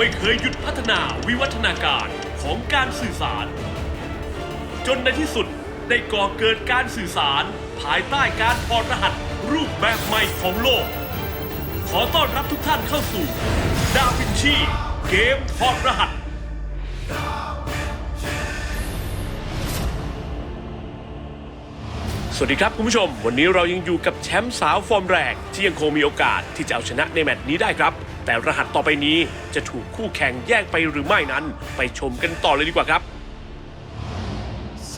ไม่เคยหยุดพัฒนาวิวัฒนาการของการสื่อสาร จนในที่สุดได้ก่อเกิดการสื่อสาร ภายใต้การถอดรหัสรูปแบบใหม่ของโลก ขอต้อนรับทุกท่านเข้าสู่ ดาวินชีเกมถอดรหัสสวัสดีครับคุณผู้ชม วันนี้เรายังอยู่กับแชมป์สาวฟอร์มแรงที่ยังคงมีโอกาสที่จะเอาชนะในแมตช์นี้ได้ครับ แต่รหัสต่อไปนี้จะถูกคู่แข่งแย่งไปหรือไม่นั้น ไปชมกันต่อเลยดีกว่าครับ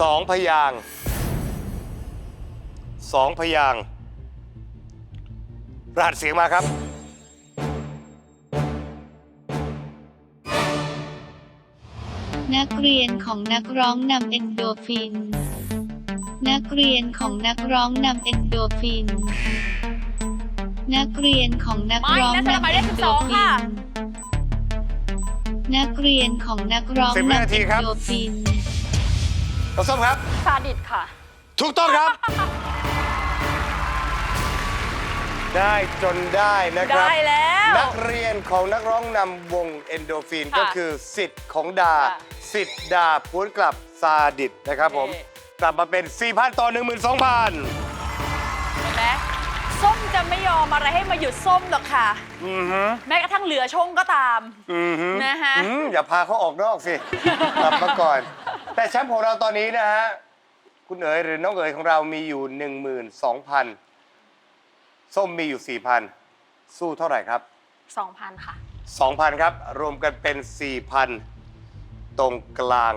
สองพยางค์สองพยางค์รหัสเสียงมาครับ นักเรียนของนักร้องนำเอนโดฟิน นักเรียนของนักร้องนำเอนโดฟิน นักเรียนของนักร้องไม่น่าจะนำไปได้เอนโด12ฟิค่ะนนักเรียนของนักร้องสิบวินำนาทีเอนครับ โดฟินน้องส้มครับ ซาดิสค่ะ ถูกต้องครับ ได้จนได้นะครับ ได้แล้ว นักเรียนของนักร้องนำวงเอนโดฟินค่ะก็คือสิทธิ์ของดา ค่ะสิทธิ์ดาพูนกลับซาดิสนะครับผม นี่ กลับมาเป็น 4,000 ต่อ 12,000 เห็นไหมส้ม จะไม่ยอมอะไรให้มาหยุดส้มหรอกค่ะ อือฮึแม้กระทั่งเหลือชงก็ตาม อือฮึนะฮะ อืมอย่าพาเขาออกนอกสิ กลับมาก่อน แต่แชมป์ของเราตอนนี้นะฮะ คุณเอ๋ยหรือน้องเอ๋ยของเรามีอยู่ 12,000 ส้มมีอยู่ 4,000 สู้เท่าไหร่ครับ 2,000 ค่ะ 2,000 ครับ รวมกันเป็น 4,000 ตรงกลาง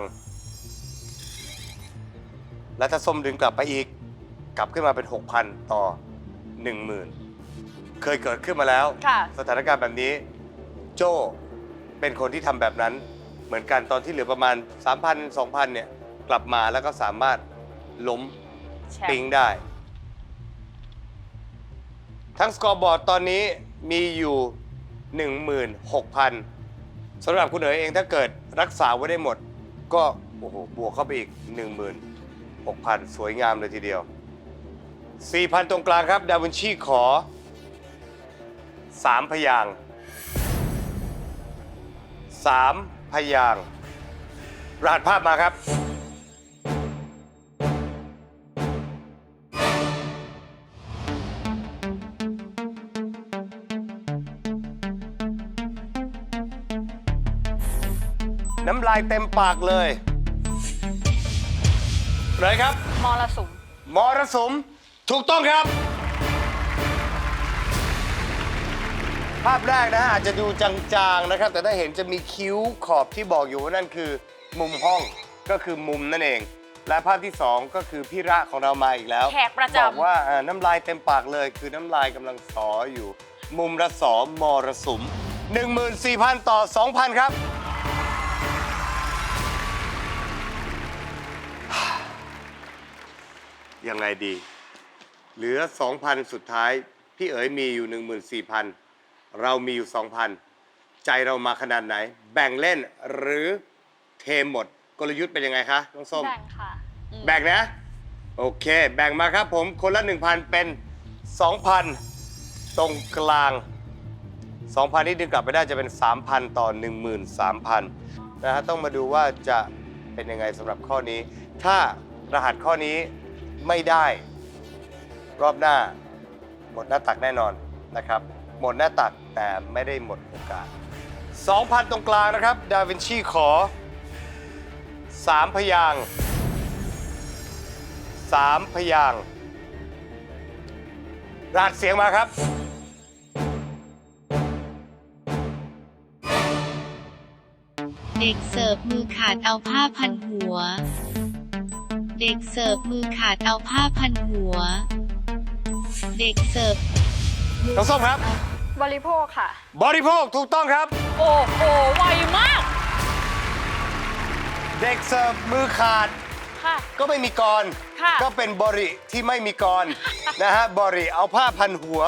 แล้วถ้าส้มดึงกลับไปอีก กลับขึ้นมาเป็น 6,000 ต่อ 10,000 เคยเกิดขึ้นมาแล้ว ค่ะ สถานการณ์แบบนี้โจ้เป็นคนที่ทำแบบนั้น เหมือนกันตอนที่เหลือประมาณ 3,000 2,000 เนี่ย กลับมาแล้วก็สามารถล้ม แชมปิงป์ได้ ทั้งสกอร์บอร์ดตอนนี้มีอยู่ 16,000สำหรับคุณเอ๋ยเองถ้าเกิดรักษาไว้ได้หมด ก็ โอ้โห บวกเข้าไปอีก 16,000 สวยงามเลยทีเดียว 4,000 ตรงกลางครับ ดาวินชีขอ 3 พยางค์3พยางค์รหัสภาพมาครับน้ำลายเต็มปากเลย เลยครับ มรสุม มรสุม ถูกต้องครับ ภาพแรกนะฮะอาจจะดูจางๆนะครับ แต่ถ้าเห็นจะมีคิ้วขอบที่บอกอยู่ว่านั่นคือ มุมห้องก็คือมุมนั่นเอง และภาพที่สองก็คือพี่ระของเรามาอีกแล้วแขกประจำ บอกว่าอ่าน้ำลายเต็มปากเลย คือน้ำลายกำลังสออยู่ มุมระสอมรสุม 14,000 ต่อ 2,000 ครับ ยังไงดี เหลือ 2,000 สุดท้าย พี่เอ๋ยมีอยู่ 14,000 เรามีอยู่ 2,000 ใจเรามาขนาดไหน แบ่งเล่นหรือเทมหมดกลยุทธ์เป็นยังไงคะน้องส้ม แบ่งค่ะ แบ่งนะ โอเค แบ่งมาครับผมคนละ 1,000 เป็น 2,000 ตรงกลาง 2,000ที่ดึงกลับไปได้จะเป็น 3,000 ต่อ 13,000 นะฮะต้องมาดูว่าจะเป็นยังไงสำหรับข้อนี้ ถ้ารหัสข้อนี้ไม่ได้ รอบหน้าหมดหน้าตักแน่นอนนะครับ หมดหน้าตักแต่ไม่ได้หมดโอกาส 2,000 ตรงกลางนะครับ ดาวินชีขอ 3 พยางค์สามพยางรหัสเสียงมาครับ เด็กเสิร์ฟมือขาดเอาผ้าพันหัว เด็กเสิร์ฟมือขาดเอาผ้าพันหัว เด็กเสิร์ฟน้องส้มครับ บริโภคค่ะ บริโภคถูกต้องครับ โอ้โห ไวมาก เด็กเสิร์ฟมือขาด ค่ะ ก็ไม่มีกร ค่ะ ก็เป็นบริที่ไม่มีกร นะฮะบริเอาผ้าพันหัว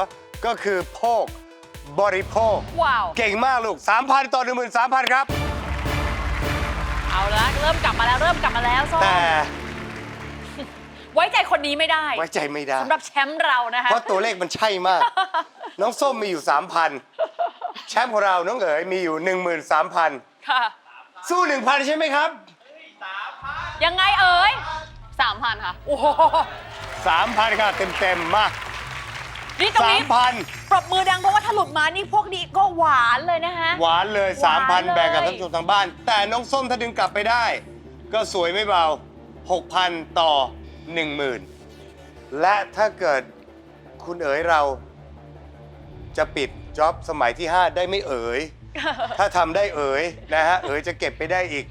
ก็คือโภค บริโภค ว้าว เก่งมากลูก 3,000 ต่อ 13,000 ครับ เอาละเริ่มกลับมาแล้ว เริ่มกลับมาแล้วส้มแต่ ไว้ใจคนนี้ไม่ได้ไว้ใจไม่ได้ สำหรับแชมป์เรานะคะ เพราะตัวเลขมันใช่มาก น้องส้มมีอยู่ 3,000 แชมป์ของเราน้องเอ๋ยมีอยู่ 13,000 ค่ะ สู้ 1,000 ใช่ไหมครับ ยังไงเอ่ยสามพันค่ะ โอ้โห3,000 ค่ะ เต็มๆ มาก นี่ตรงนี้3,000 ปรบมือดังเพราะว่าถ้าหลุดมานี่พวกนี้ก็หวานเลยนะคะ หวานเลย หวานเลย 3,000 แบ่งกับท่านผู้ชมทางบ้าน แต่น้องส้มถ้าดึงกลับไปได้ ก็สวยไม่เบา 6,000 ต่อ 10,000 และถ้าเกิดคุณเอ๋ยเราจะปิดจ็อบสมัยที่ 5 ได้ไม่เอ๋ย ถ้าทำได้เอ๋ยนะฮะ เอ๋ยจะเก็บไปได้อีก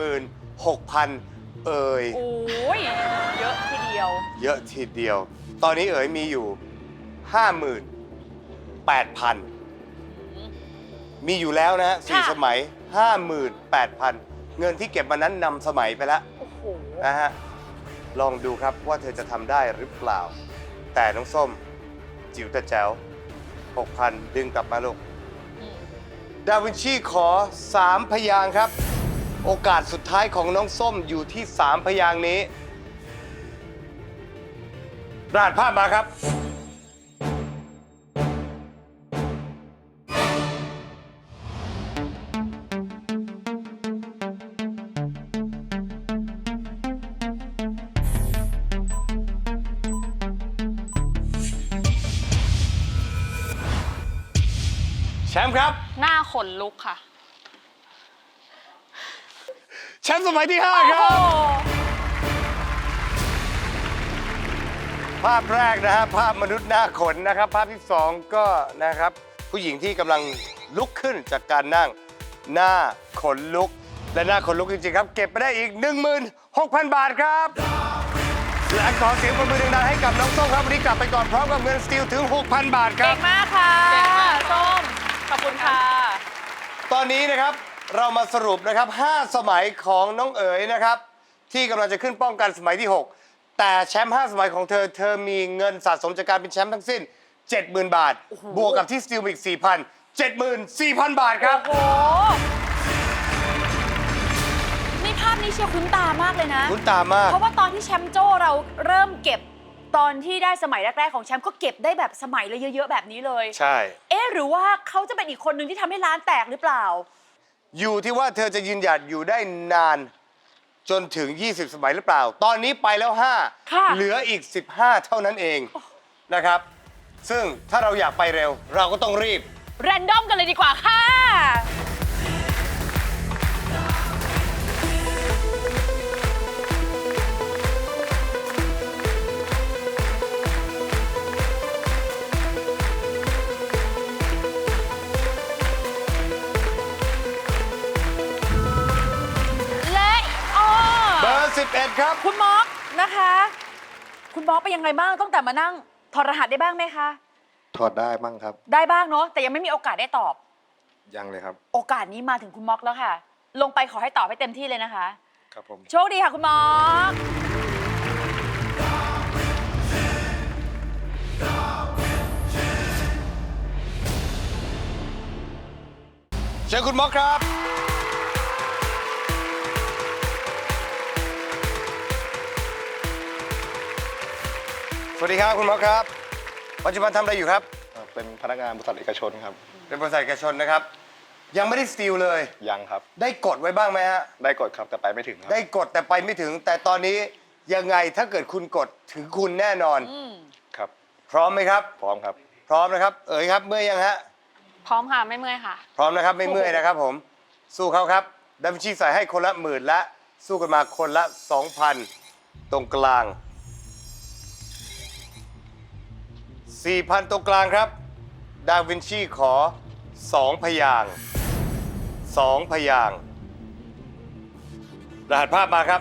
16,000 เอ๋ย โอ้ยเยอะทีเดียว เยอะทีเดียว ตอนนี้เอ๋ยมีอยู่ 58,000 มีอยู่แล้วนะฮะสี่ค่ะ สมัย 58,000 เงินที่เก็บมานั้นนำสมัยไปแล้วโอ้โหนะฮะ ลองดูครับว่าเธอจะทำได้หรือเปล่า แต่น้องส้ม จิ๋วแต่แจ๋ว6,000 ดึงกลับมาลูก ดาวินชีขอ 3 พยางค์ครับ โอกาสสุดท้ายของน้องส้มอยู่ที่ 3 พยางค์นี้รหัสภาพมาครับ แชมป์ครับ หน้าขนลุกค่ะ แชมป์สมัยที่ 5 ครับ ภาพแรกนะฮะภาพมนุษย์หน้าขนนะครับ ภาพที่ 2 ก็นะครับ ผู้หญิงที่กำลังลุกขึ้นจากการนั่งหน้าขนลุก และหน้าขนลุกจริงๆครับ เก็บไปได้อีก 16,000 บาทครับ และขอเสียงปรบมือดังๆให้กับน้องส้มครับวันนี้กลับไปก่อนพร้อมกับเงินสตีลถึง 6,000 บาทคเก่รับงมากค่ะเก่งมาก ส้ม ขอบคุณค่ะ ตอนนี้นะครับเรามาสรุปนะครับ 5 สมัยของน้องเอ๋ยนะครับ ที่กำลังจะขึ้นป้องกันสมัยที่ 6 แต่แชมป์5สมัยของเธอ เธอมีเงินสะสมจากการเป็นแชมป์ทั้งสิ้น 70,000 บาท บวกกับที่สตีลอีก 4,000 74,000 บาทครับ โอ้โหนี่ภาพนี้เชียร์คุ้นตามากเลยนะ คุณตามาก เพราะว่าตอนที่แชมป์โจ้เราเริ่มเก็บ ตอนที่ได้สมัยแรกๆของแชมป์ก็เก็บได้แบบสมัยเลยเยอะๆแบบนี้เลย ใช่ เอ๊ะหรือว่าเขาจะเป็นอีกคนหนึ่งที่ทำให้ร้านแตกหรือเปล่า อยู่ที่ว่าเธอจะยืนหยัดอยู่ได้นาน จนถึง 20 สมัยหรือเปล่า ตอนนี้ไปแล้ว ค่ะ 5 เหลืออีก 15 เท่านั้นเองนะครับ ซึ่งถ้าเราอยากไปเร็ว เราก็ต้องรีบ แรนดอมกันเลยดีกว่าค่ะและ 11 ครับ คุณม็อกนะคะ คุณม็อกเป็นยังไงบ้างตั้งแต่มานั่งถอดรหัสได้บ้างไหมคะ ถอดได้บ้างครับ ได้บ้างเนาะแต่ยังไม่มีโอกาสได้ตอบ ยังเลยครับ โอกาสนี้มาถึงคุณม็อกแล้วค่ะ ลงไปขอให้ตอบให้เต็มที่เลยนะคะ ครับผม โชคดีค่ะคุณม็อกเชิญคุณม็อกครับ วัสดีครับคุณม็อกครับ ปัจจุบันทำอะไรอยู่ครับ เอ่อเป็นพนักงานบริษัทเอกชนครับ เป็นบริษัทเอกชนนะครับ ยังไม่ได้สตีลเลย ยังครับ ได้กดไว้บ้างไหมฮะ ได้กดครับแต่ไปไม่ถึงครับ ได้กดแต่ไปไม่ถึง แต่ตอนนี้ยังไงถ้าเกิดคุณกดถึงคุณแน่นอน ครับ พร้อมไหมครับ พร้อมครับ พร้อมนะครับ เอ๋ยครับเมื่อยยังฮะ พร้อมค่ะ ไม่เมื่อยค่ะ พร้อมนะครับไม่เมื่อยนะครับผม สู้เขาครับดัมชีใส่ให้คนละหมื่นและ สู้กันมาคนละ 2,000 ตรงกลาง 4,000 ตรงกลางครับ ดาวินชีขอ 2 พยางค์2พยางค์รหัสภาพมาครับ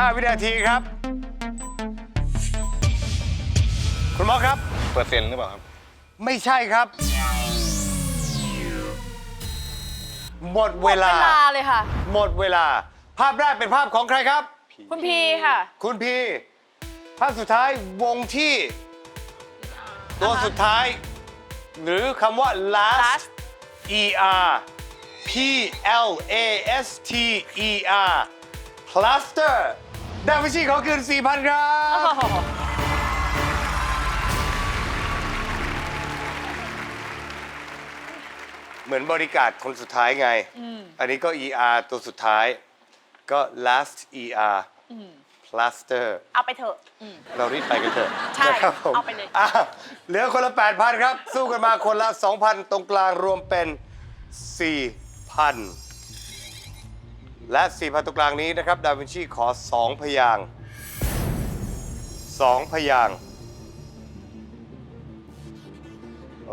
5 วินาทีครับ คุณหมอครับ เปอร์เซ็นต์หรือเปล่าครับ ไม่ใช่ครับ หมดเวลาเวลาเลยค่ะ หมดเวลา ภาพแรกเป็นภาพของใครครับ คุณพีค่ะ คุณพีภาพสุดท้ายวงที่ ตัวสุดท้าย หรือคำว่า last last er p l a s t e r cluster ดาวินชีขอคืน 4,000 ครับ เหมือนบริการคนสุดท้ายไง อันนี้ก็ er ตัวสุดท้าย ก็ last er cluster เอาไปเถอะอืมเรารีบไปกันเถอะใช่นะครับผมเอาไปเลยะเหลือคนละ 8,000 ครับ สู้กันมาคนละ 2,000 ตรงกลางรวมเป็น 4,000 และ4,000ตรงกลางนี้นะครับ ดาวินชีขอ2พยางค์2พยางค์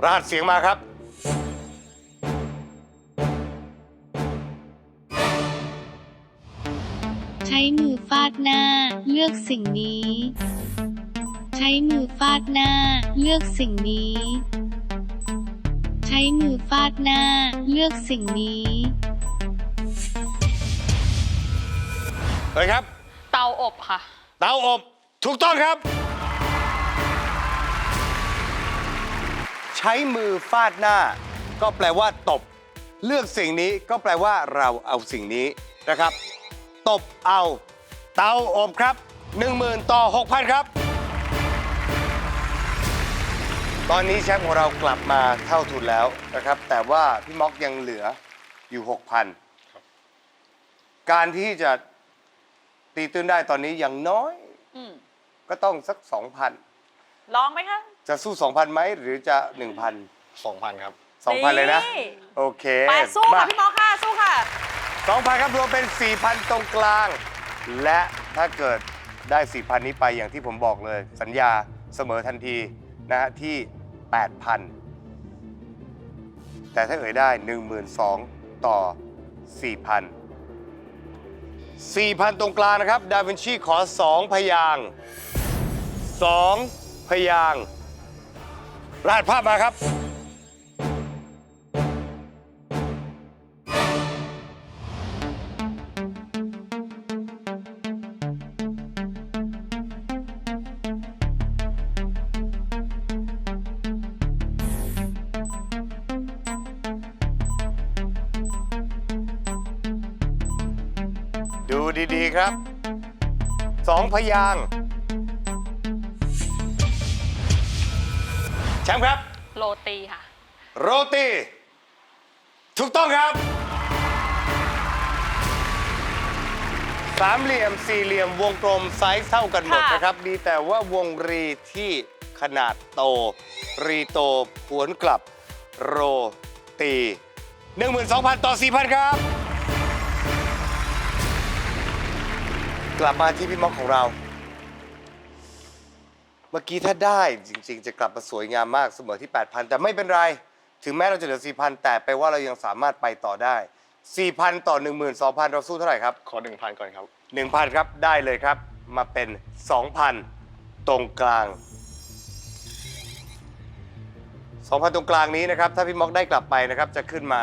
รหัสเสียงมาครับ ใช้มือฟาดหน้า เลือกสิ่งนี้ ใช้มือฟาดหน้า เลือกสิ่งนี้ ใช้มือฟาดหน้า เลือกสิ่งนี้ เฮ้ยครับ เตาอบค่ะ เตาอบถูกต้องครับ ใช้มือฟาดหน้า ก็แปลว่าตบ เลือกสิ่งนี้ก็แปลว่าเราเอาสิ่งนี้นะครับ ตบเอา เตาอบครับ 10,000 ต่อ 6,000 ครับ ตอนนี้แชมป์ของเรากลับมาเท่าทุนแล้วนะครับ แต่ว่าพี่ม็อกยังเหลืออยู่ 6,000 การที่จะ ตีตื้นได้ตอนนี้อย่างน้อย อืมก็ต้องสัก2,000ลองไหมคะจะสู้2,000ไหมหรือจะ1,000 2,000ครับ2,000เลยนะ โอเคไปสู้มาค่ะพี่หมอค่ะสู้ค่ะ2,000ครับรวมเป็น4,000ตรงกลาง และถ้าเกิดได้4,000นี้ไปอย่างที่ผมบอกเลย สัญญาเสมอทันทีนะฮะที่8,000แต่ถ้าเอ่ยได้12,000ต่อ4,000 4,000 ตรงกลางนะครับ ดาวินชีขอ 2 พยาง 2 พยางราดภาพมาครับ ดูดีๆครับสองพยางค์แชมป์ครับ โรตีค่ะ โรตี ถูกต้องครับ สามเหลี่ยมสี่เหลี่ยมวงกลมไซส์เท่ากันหมดค่ะ นะครับ ดีแต่ว่าวงรีที่ขนาดโต รีโตผวนกลับ โรตี 12,000 ต่อ 4,000 ครับ กลับมาที่พี่ม็อกของเรา เมื่อกี้ถ้าได้จริง ๆ จะกลับมาสวยงามมากเสมอที่ 8,000 แต่ไม่เป็นไร ถึงแม้เราจะเหลือ 4,000 แต่แปลว่าเรายังสามารถไปต่อได้ 4,000 ต่อ 12,000 เราสู้เท่าไหร่ครับ ขอ 1,000 ก่อนครับ 1,000 ครับได้เลยครับ มาเป็น 2,000 ตรงกลาง 2,000 ตรงกลางนี้นะครับ ถ้าพี่ม็อกได้กลับไปนะครับ จะขึ้นมา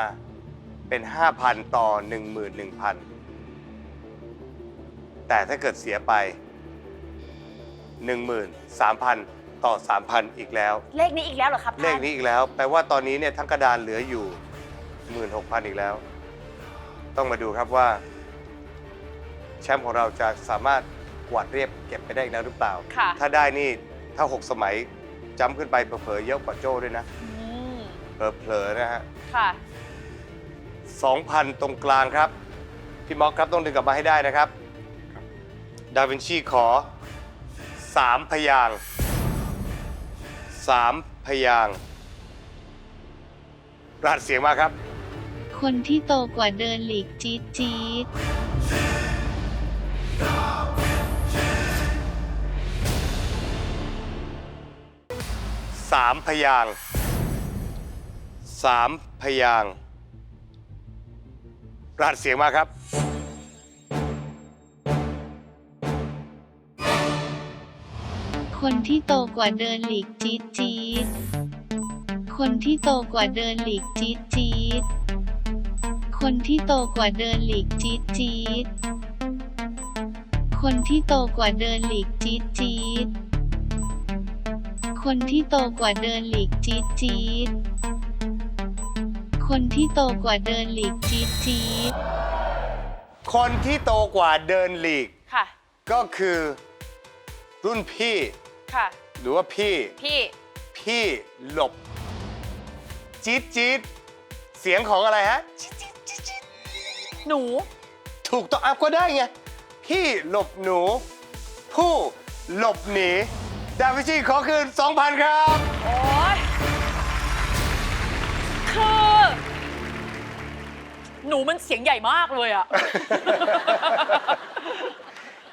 เป็น 5,000 ต่อ 11,000 แต่ถ้าเกิดเสียไป 13,000 ต่อ 3,000 อีกแล้ว เลขนี้อีกแล้วเหรอครับเลขท่านนี้อีกแล้ว แปลว่าตอนนี้เนี่ยทั้งกระดานเหลืออยู่ 16,000 อีกแล้ว ต้องมาดูครับว่า แชมป์ของเราจะสามารถกวาดเรียบเก็บไปได้อีกแล้วหรือเปล่า ค่ะถ้าได้นี่ถ้า 6 สมัยจำขึ้นไปเผลอๆเยอะกว่าโจ้ด้วยนะอืมเผลอๆนะฮะ ค่ะ2,000 ตรงกลางครับ พี่ม็อกครับต้องดึงกลับมาให้ได้นะครับ ดาวินชีขอ3พยางค์3พยางค์รหัสเสียงมาครับ คนที่โตกว่าเดินหลีกจี๊ดจี๊ดสามพยางค์สามพยางค์รหัสเสียงมาครับ คนที่โตกว่าเดินหลีกจี๊ดจี๊ดคนที่โตกว่าเดินหลีกจี๊ดจี๊ดคนที่โตกว่าเดินหลีกจี๊ดจี๊ดคนที่โตกว่าเดินหลีกจี๊ดจี๊ดคนที่โตกว่าเดินหลีกจี๊ดจี๊ดคนที่โตกว่าเดินหลีกจี๊ดจี๊ดคนที่โตกว่าเดินหลีกค่ะ ก็คือรุ่นพี่ ค่ะ หรือว่าพี่ พี่พี่หลบ จี๊ดจี๊ดเสียงของอะไรฮะ หนู ถูกต้องอัพก็ได้ไง พี่หลบหนู ผู้หลบหนี ดาวินชีขอคืน 2,000 ครับ โอ๊ยคือ หนูมันเสียงใหญ่มากเลยอะ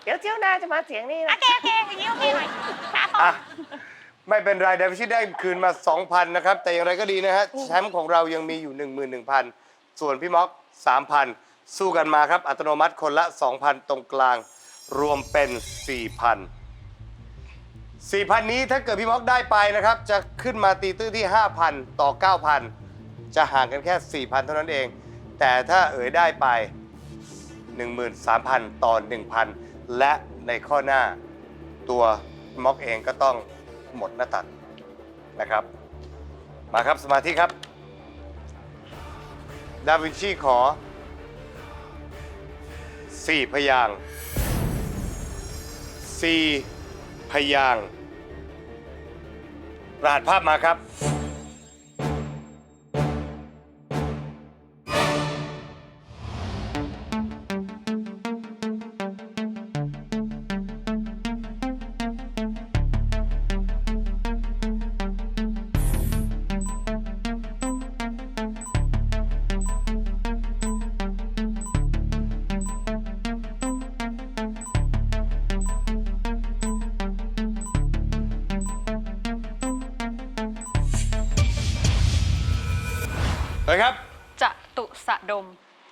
เดี๋ยวเที่ยวหน้าจะมาเสียงนี้นะโอเคโอเคอย่างนี้โอเคหน่อยครับผม อะไม่เป็นไรดาวินชีได้คืนมา 2,000 นะครับ แต่อย่างไรก็ดีนะฮะ แชมป์ของเรายังมีอยู่ 11,000 ส่วนพี่ม็อก 3,000 สู้กันมาครับ อัตโนมัติคนละ 2,000 ตรงกลาง รวมเป็น 4,000 4,000 นี้ถ้าเกิดพี่ม็อกได้ไปนะครับ จะขึ้นมาตีตื้อที่ 5,000 ต่อ 9,000 จะห่างกันแค่ 4,000 เท่านั้นเอง แต่ถ้าเอ๋ยได้ไป 13,000 ต่อ 1,000 และในข้อหน้าตัวม็อกเองก็ต้องหมดหน้าตักนะครับ มาครับสมาธิครับ ดาวินชีขอ 4 พยาง 4 พยาง รหัสภาพมาครับ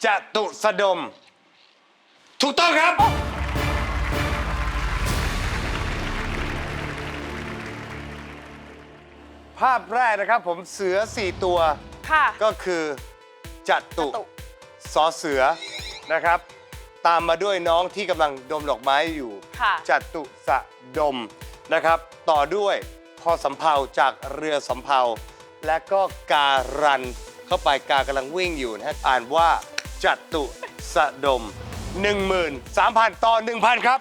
จตุสดม ถูกต้องครับ ภาพแรกนะครับผมเสือสี่ตัว ค่ะ ก็คือจัตุจตุ สอเสือนะครับ ตามมาด้วยน้องที่กำลังดมดอกไม้อยู่ ค่ะ จัตุสะดมนะครับ ต่อด้วยพอสำเภาจากเรือสำเภา และก็การันเข้าไปการกำลังวิ่งอยู่นะฮะอ่านว่า จัตุสะดม 13,000 ต่อ 1,000 ครับ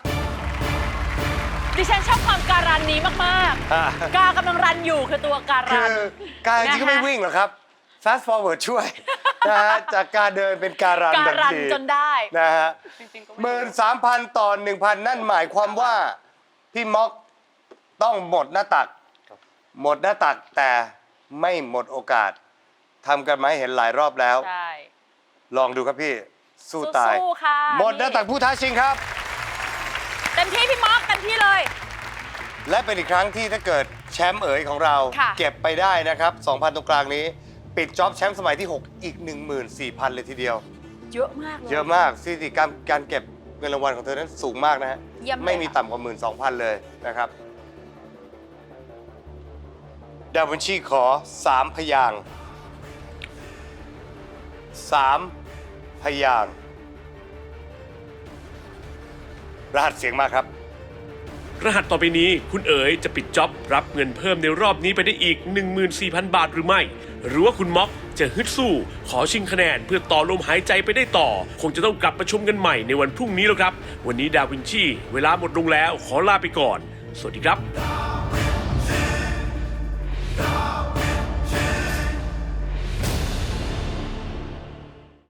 ดิฉันชอบความการันนี้มากอ่า ๆ กากำลังรันอยู่คือตัวการัคืน อการจริงก็ไม่นะคะ วิ่งหรอกครับ fast forward ช่วย นะฮะจากการเดินเป็นการันกาทันรันทีจนได้นะฮะ จริงๆก็หมื่นสามพันต่อหนึ่งพันนั่นหมายความว่า พี่ม็อกต้องหมดหน้าตัก หมดหน้าตักแต่ไม่หมดโอกาสทำกันมาให้เห็นหลายรอบแล้ว ใช่ ลองดูครับพี่ สู้ตายสู้ๆค่ะหมดหน้าตักผู้ท้าชิงครับ เต็มที่พี่ม็อกเต็มที่เลย และเป็นอีกครั้งที่ถ้าเกิดแชมป์เอ๋ยของเรา ค่ะ เก็บไปได้นะครับ 2,000 ตรงกลางนี้ ปิดจ็อบแชมป์สมัยที่ 6 อีก 14,000 เลยทีเดียว เยอะมากเลย เยอะมากสถิติการการเก็บเงินรางวัลของเธอนั้นสูงมากนะฮะ เยี่ยมเลยไม่มีค่ะ ต่ำกว่า 12,000 เลยนะครับ ดาวินชีขอ 3 พยางค์3 พยางค์รหัสเสียงมาครับ รหัสต่อไปนี้คุณเอ๋ยจะปิดจ็อบรับเงินเพิ่มในรอบนี้ไปได้อีก 14,000 บาทหรือไม่ หรือว่าคุณม็อกจะฮึดสู้ ขอชิงคะแนนเพื่อต่อลมหายใจไปได้ต่อ คงจะต้องกลับมาชมกันใหม่ในวันพรุ่งนี้แล้วครับ วันนี้ดาวินชี เวลาหมดลงแล้วขอลาไปก่อน สวัสดีครับ